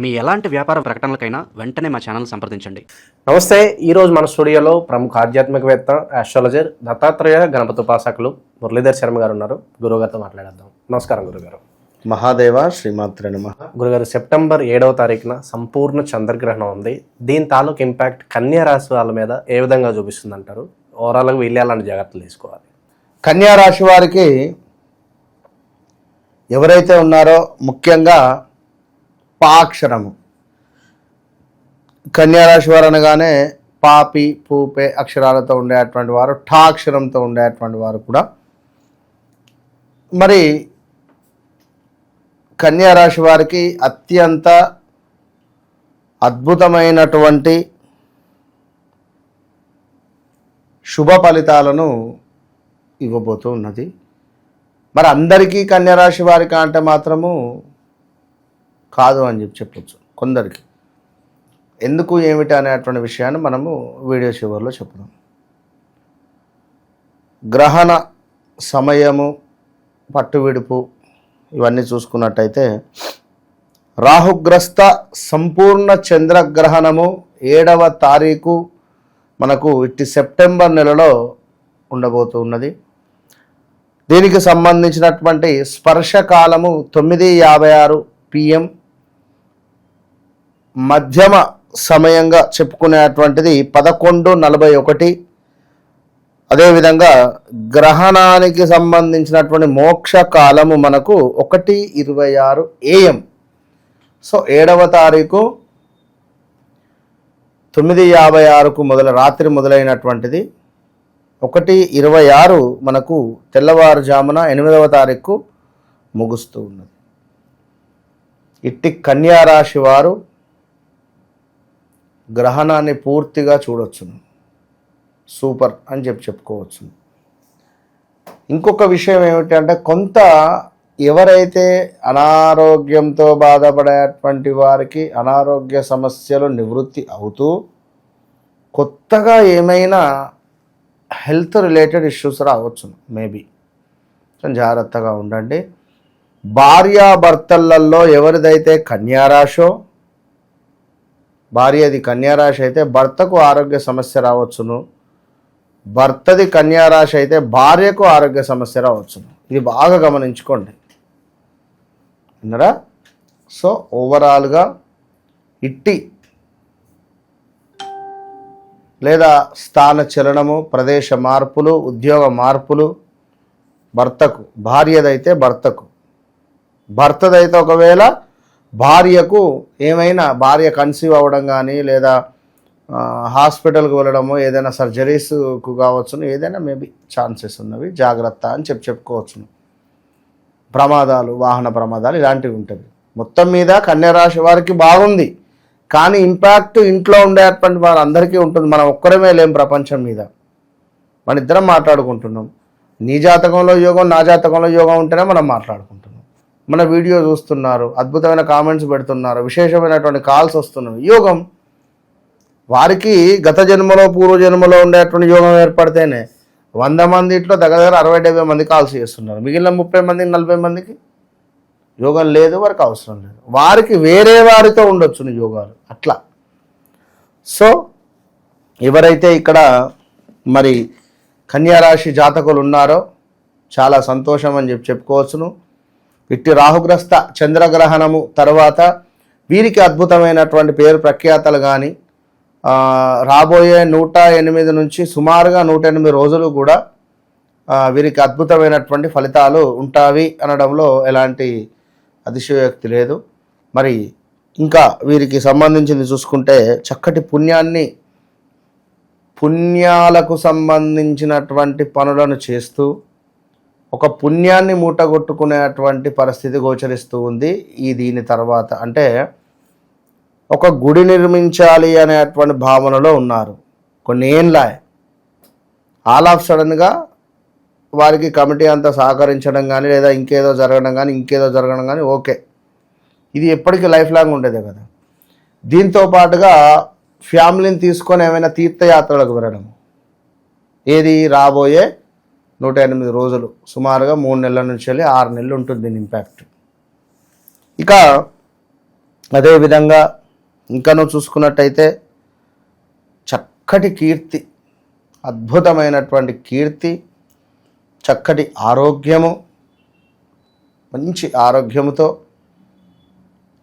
మీ ఎలాంటి వ్యాపార ప్రకటనలకైనా వెంటనే మా ఛానల్ సంప్రదించండి. నమస్తే ఈరోజు మన స్టూడియోలో ప్రముఖ ఆధ్యాత్మికవేత్త ఆస్ట్రాలజర్ దత్తాత్రేయ గణపతి ఉపాసకులు మురళీధర్ శర్మ గారు ఉన్నారు. గురుగారితో మాట్లాడేద్దాం. నమస్కారం గురుగారు. మహాదేవ శ్రీమాత్ర నమ. గురుగారు సెప్టెంబర్ ఏడవ తారీఖున సంపూర్ణ చంద్రగ్రహణం ఉంది. దీని తాలూకు ఇంపాక్ట్ కన్యా రాశి వాళ్ళ మీద ఏ విధంగా చూపిస్తుంది అంటారు ఓవరాల్గా వీళ్ళు ఎలాంటి జాగ్రత్తలు తీసుకోవాలి? కన్యా రాశి వారికి ఎవరైతే ఉన్నారో ముఖ్యంగా పాక్షరము. కన్యారాశి వారు అనగానే పాపి పూపే అక్షరాలతో ఉండేటువంటి వారు ఠాక్షరంతో ఉండేటువంటి వారు కూడా. మరి కన్యారాశి వారికి అత్యంత అద్భుతమైనటువంటి శుభ ఫలితాలను ఇవ్వబోతూ ఉన్నది. మరి అందరికీ కన్యరాశి వారికి అంటే మాత్రము కాదు అని చెప్పి చెప్పచ్చు కొందరికి. ఎందుకు ఏమిటి అనేటువంటి విషయాన్ని మనము వీడియో చివరిలో చెప్పుదాం. గ్రహణ సమయము పట్టువిడుపు ఇవన్నీ చూసుకున్నట్టయితే రాహుగ్రస్త సంపూర్ణ చంద్రగ్రహణము ఏడవ తారీఖు మనకు ఇట్టి సెప్టెంబర్ నెలలో ఉండబోతున్నది. దీనికి సంబంధించినటువంటి స్పర్శకాలము తొమ్మిది యాభై ఆరు పిఎం మధ్యమ సమయంగా చెప్పుకునేటువంటిది పదకొండు నలభై ఒకటి. అదేవిధంగా గ్రహణానికి సంబంధించినటువంటి మోక్ష కాలము మనకు ఒకటి ఇరవై ఆరు ఏఎం. సో ఏడవ తారీఖు తొమ్మిది యాభై ఆరుకు మొదల రాత్రి మొదలైనటువంటిది. ఒకటి ఇరవై ఆరు మనకు తెల్లవారుజామున ఎనిమిదవ తారీఖు ముగుస్తూ ఉన్నది. ఇట్టి కన్యారాశి వారు గ్రహణాన్ని పూర్తిగా చూడొచ్చును సూపర్ అని చెప్పి చెప్పుకోవచ్చు. ఇంకొక విషయం ఏమిటంటే కొంత ఎవరైతే అనారోగ్యంతో బాధపడేటువంటి వారికి అనారోగ్య సమస్యలు నివృత్తి అవుతూ కొత్తగా ఏమైనా హెల్త్ రిలేటెడ్ ఇష్యూస్ రావచ్చు. మేబీ. కొంచెం జాగ్రత్తగా ఉండండి. భార్యాభర్తలలో ఎవరిదైతే కన్యారాశో భార్యది కన్యారాశి అయితే భర్తకు ఆరోగ్య సమస్య రావచ్చును. భర్తది కన్యారాశి అయితే భార్యకు ఆరోగ్య సమస్య రావచ్చును. ఇది బాగా గమనించుకోండి. విన్నరా? సో ఓవరాల్గా ఇట్టి లేదా స్థాన చలనము ప్రదేశ మార్పులు ఉద్యోగ మార్పులు భర్తకు భార్యదైతే భర్తకు. భర్తదైతే ఒకవేళ భార్యకు ఏమైనా భార్య కన్సీవ్ అవ్వడం కానీ లేదా హాస్పిటల్కి వెళ్ళడము ఏదైనా సర్జరీస్కు కావచ్చును ఏదైనా మేబీ ఛాన్సెస్ ఉన్నవి జాగ్రత్త అని చెప్పి చెప్పుకోవచ్చును. ప్రమాదాలు వాహన ప్రమాదాలు ఇలాంటివి ఉంటుంది. మొత్తం మీద కన్యరాశి వారికి బాగుంది. కానీ ఇంపాక్ట్ ఇంట్లో ఉండేటువంటి వారందరికీ ఉంటుంది. మనం ఒక్కరమే లేం ప్రపంచం మీద. మన ఇద్దరం మాట్లాడుకుంటున్నాం. నీ జాతకంలో యోగం నా జాతకంలో యోగం ఉంటేనే మనం మాట్లాడుకుంటున్నాం. మన వీడియో చూస్తున్నారు అద్భుతమైన కామెంట్స్ పెడుతున్నారు విశేషమైనటువంటి కాల్స్ వస్తున్నాయి. యోగం వారికి గత జన్మలో పూర్వ జన్మలో ఉండేటువంటి యోగం ఏర్పడితేనే వంద మంది ఇట్లో దగ్గర దగ్గర అరవై డెబ్బై మంది కాల్స్ చేస్తున్నారు. మిగిలిన ముప్పై మందికి నలభై మందికి యోగం లేదు వారికి అవసరం లేదు. వారికి వేరే వారితో ఉండొచ్చు యోగాలు. అట్లా. సో ఎవరైతే ఇక్కడ మరి కన్యారాశి జాతకులు ఉన్నారో చాలా సంతోషం అని చెప్పి చెప్పుకోవచ్చును. ఇట్టి రాహుగ్రస్త చంద్రగ్రహణము తర్వాత వీరికి అద్భుతమైనటువంటి పేరు ప్రఖ్యాతలు కానీ రాబోయే నూట ఎనిమిది నుంచి సుమారుగా నూట ఎనిమిది రోజులు కూడా వీరికి అద్భుతమైనటువంటి ఫలితాలు ఉంటావి అనడంలో ఎలాంటి అతిశయోక్తి లేదు. మరి ఇంకా వీరికి సంబంధించింది చూసుకుంటే చక్కటి పుణ్యాన్ని పుణ్యాలకు సంబంధించినటువంటి పనులను చేస్తూ ఒక పుణ్యాన్ని మూటగొట్టుకునేటువంటి పరిస్థితి గోచరిస్తూ ఉంది. ఈ దీని తర్వాత అంటే ఒక గుడి నిర్మించాలి అనేటువంటి భావనలో ఉన్నారు. కొన్ని ఏంలా ఆల్ ఆఫ్ సడన్గా వారికి కమిటీ అంతా సహకరించడం కానీ లేదా ఇంకేదో జరగడం కానీ ఇంకేదో జరగడం కానీ ఓకే. ఇది ఎప్పటికీ లైఫ్ లాంగ్ ఉండేదే కదా. దీంతో పాటుగా ఫ్యామిలీని తీసుకొని ఏమైనా తీర్థయాత్రలకు వెళ్ళడం ఏది రాబోయే నూట ఎనిమిది రోజులు సుమారుగా మూడు నెలల నుంచి వెళ్ళి ఆరు నెలలు ఉంటుంది దీని ఇంపాక్ట్ ఇక అదేవిధంగా ఇంకనూ చూసుకున్నట్టయితే చక్కటి కీర్తి అద్భుతమైనటువంటి కీర్తి చక్కటి ఆరోగ్యము మంచి ఆరోగ్యముతో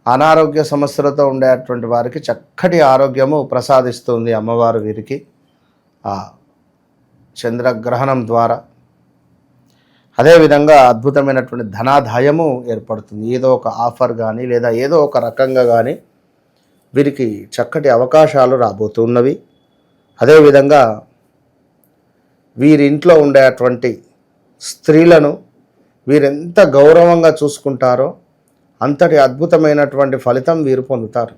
అనారోగ్య సమస్యలతో ఉండేటువంటి వారికి చక్కటి ఆరోగ్యము ప్రసాదిస్తుంది అమ్మవారు వీరికి. ఆ చంద్రగ్రహణం ద్వారా అదేవిధంగా అద్భుతమైనటువంటి ధనాదాయము ఏర్పడుతుంది. ఏదో ఒక ఆఫర్ కానీ లేదా ఏదో ఒక రకంగా కానీ వీరికి చక్కటి అవకాశాలు రాబోతున్నవి అదేవిధంగా వీరి ఇంట్లో ఉండేటువంటి స్త్రీలను వీరెంత గౌరవంగా చూసుకుంటారో అంతటి అద్భుతమైనటువంటి ఫలితం వీరు పొందుతారు.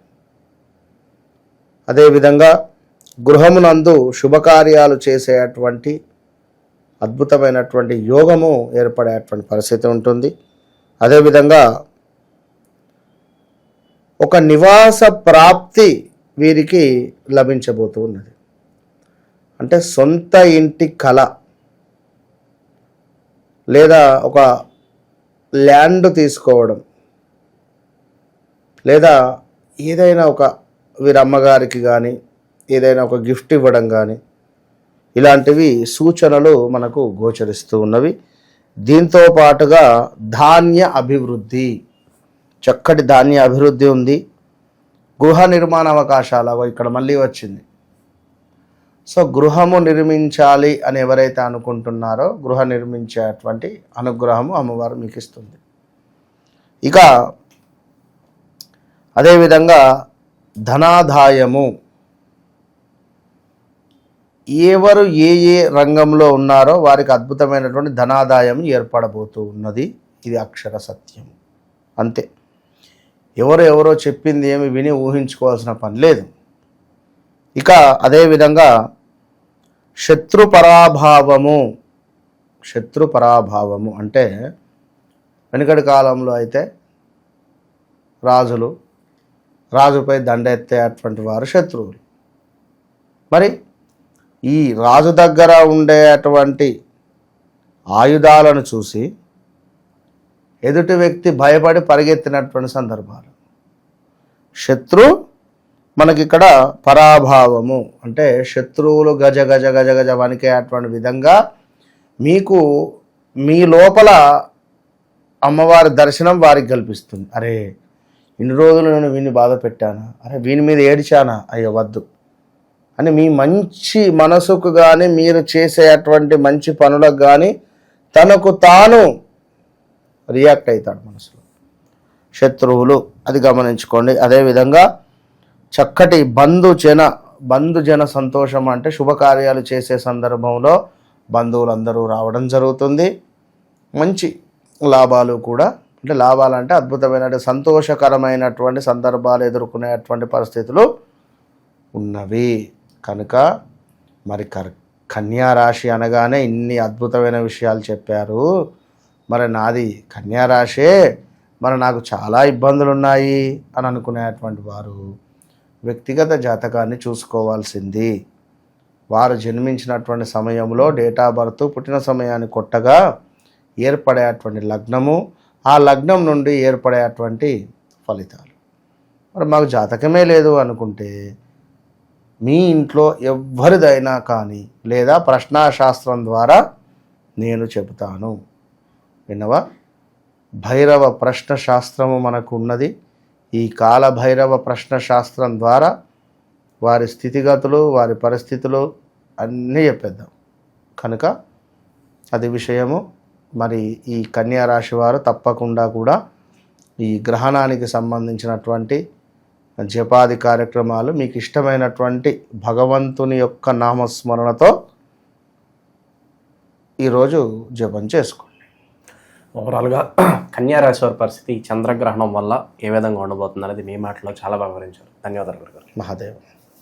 అదేవిధంగా గృహమునందు శుభకార్యాలు చేసేటువంటి అద్భుతమైనటువంటి యోగము ఏర్పడేటువంటి పరిస్థితి ఉంటుంది. అదేవిధంగా ఒక నివాస ప్రాప్తి వీరికి లభించబోతూ ఉన్నది. అంటే సొంత ఇంటి కళ లేదా ఒక ల్యాండ్ తీసుకోవడం లేదా ఏదైనా ఒక వీరమ్మగారికి కానీ ఏదైనా ఒక గిఫ్ట్ ఇవ్వడం కానీ ఇలాంటివి సూచనలు మనకు గోచరిస్తూ ఉన్నవి. దీంతో పాటుగా ధాన్య అభివృద్ధి. చక్కటి ధాన్య అభివృద్ధి ఉంది. గృహ నిర్మాణ అవకాశాలు ఇక్కడ మళ్ళీ వచ్చింది. సో గృహము నిర్మించాలి అని ఎవరైతే అనుకుంటున్నారో గృహ నిర్మించేటువంటి అనుగ్రహము అమ్మవారు మీకు ఇస్తుంది. ఇక అదేవిధంగా ధనాదాయము. ఎవరు ఏ ఏ రంగంలో ఉన్నారో వారికి అద్భుతమైనటువంటి ధనాదాయం ఏర్పడబోతూ ఉన్నది. ఇది అక్షర సత్యం. అంతే. ఎవరు ఎవరో చెప్పింది ఏమి విని ఊహించుకోవాల్సిన పని లేదు. ఇక అదేవిధంగా శత్రు పరాభావము శత్రు పరాభావము అంటే వెనుకటి కాలంలో అయితే రాజులు రాజుపై దండెత్తేటువంటి వారు శత్రువులు. మరి ఈ రాజు దగ్గర ఉండేటువంటి ఆయుధాలను చూసి ఎదుటి వ్యక్తి భయపడి పరిగెత్తినటువంటి సందర్భాలు. శత్రు మనకి ఇక్కడ పరాభావము. అంటే శత్రువులు గజ గజ గజ గజ వణికేటువంటి విధంగా మీకు మీ లోపల అమ్మవారి దర్శనం వారికి కల్పిస్తుంది. అరే ఇన్ని రోజులు నేను వీని బాధ పెట్టానా అరే వీని మీద ఏడిచానా? అయ్యో వద్దు. అని మీ మంచి మనసుకు కానీ మీరు చేసే అటువంటి మంచి పనులకు కానీ తనకు తాను రియాక్ట్ అవుతాడు మనసులో. శత్రువులు అది గమనించుకోండి. అదేవిధంగా చక్కటి బంధు జన బంధు జన సంతోషం అంటే శుభకార్యాలు చేసే సందర్భంలో బంధువులందరూ రావడం జరుగుతుంది. మంచి లాభాలు కూడా అంటే లాభాలు అంటే అద్భుతమైన సంతోషకరమైనటువంటి సందర్భాలు ఎదుర్కొనేటువంటి పరిస్థితులు ఉన్నవి. కనుక మరి కర్ కన్యా రాశి అనగానే ఇన్ని అద్భుతమైన విషయాలు చెప్పారు. మరి నాది కన్యా రాశే మరి నాకు చాలా ఇబ్బందులు ఉన్నాయి అని అనుకునేటువంటి వారు వ్యక్తిగత జాతకాన్ని చూసుకోవాల్సింది. వారు జన్మించినటువంటి సమయంలో డేట్ ఆఫ్ బర్త్ పుట్టిన సమయాన్ని కొట్టగా ఏర్పడేటువంటి లగ్నము ఆ లగ్నం నుండి ఏర్పడేటువంటి ఫలితాలు. మరి మాకు జాతకమే లేదు అనుకుంటే మీ ఇంట్లో ఎవరిదైనా కానీ లేదా ప్రశ్నాశాస్త్రం ద్వారా నేను చెబుతాను. విన్నవా? భైరవ ప్రశ్న శాస్త్రము మనకు ఉన్నది ఈ కాల భైరవ ప్రశ్న శాస్త్రం ద్వారా వారి స్థితిగతులు వారి పరిస్థితులు అన్నీ చెప్పేద్దాం. కనుక అది విషయము. మరి ఈ కన్యా రాశి వారు తప్పకుండా కూడా ఈ గ్రహణానికి సంబంధించినటువంటి జపాది కార్యక్రమాలు మీకు ఇష్టమైనటువంటి భగవంతుని యొక్క నామస్మరణతో ఈరోజు జపం చేసుకోండి. ఓవరాల్గా కన్యా రాశి వారి పరిస్థితి చంద్రగ్రహణం వల్ల ఏ విధంగా ఉండబోతుంది అనేది మీ మాటలో చాలా బాగా వివరించారు. ధన్యవాదాలు గురుగారు. మహాదేవ్.